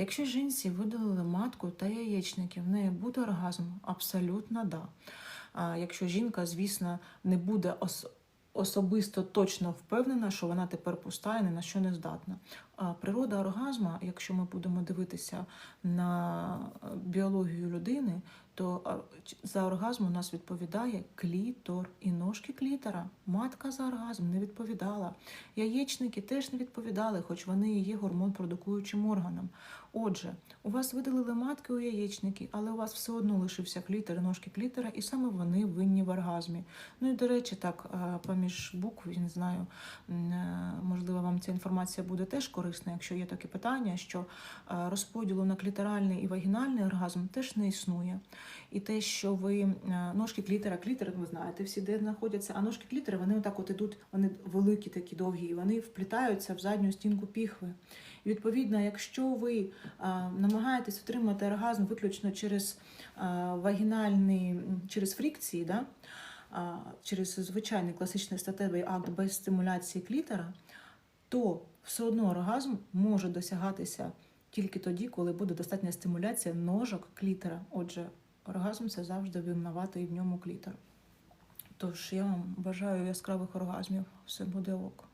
Якщо жінці видалили матку та яєчники, в неї буде оргазм? Абсолютно да. А якщо жінка, звісно, не буде ос- особисто точно впевнена, що вона тепер пуста і ні на що не здатна. А природа оргазму, якщо ми будемо дивитися на е, біологію людини, то за оргазм у нас відповідає клітор і ножки клітора. Матка за оргазм не відповідала. Яєчники теж не відповідали, хоч вони і є гормон продукуючим органом. Отже, у вас видалили матки у яєчники, але у вас все одно лишився клітор і ножки клітора, і саме вони винні в оргазмі. Ну і до речі, так, поміж букв, я не знаю, е, можливо, вам ця інформація буде теж корисна, якщо є таке питання, що розподілу на кліторальний і вагінальний оргазм теж не існує. І те, що ви е, ножки клітера, клітер, ви знаєте, всі де знаходяться, а ножки клітера, вони отак от ідуть, вони великі, такі довгі, і вони вплітаються в задню стінку піхви. І відповідно, якщо ви а, намагаєтесь отримати оргазм виключно через а, вагінальний, через фрікції, да? через звичайний класичний статевий акт без стимуляції клітера, то все одно оргазм може досягатися тільки тоді, коли буде достатня стимуляція ножок клітера. Отже, оргазм це завжди винуватий в ньому клітер. Тож я вам бажаю яскравих оргазмів. Все буде ок.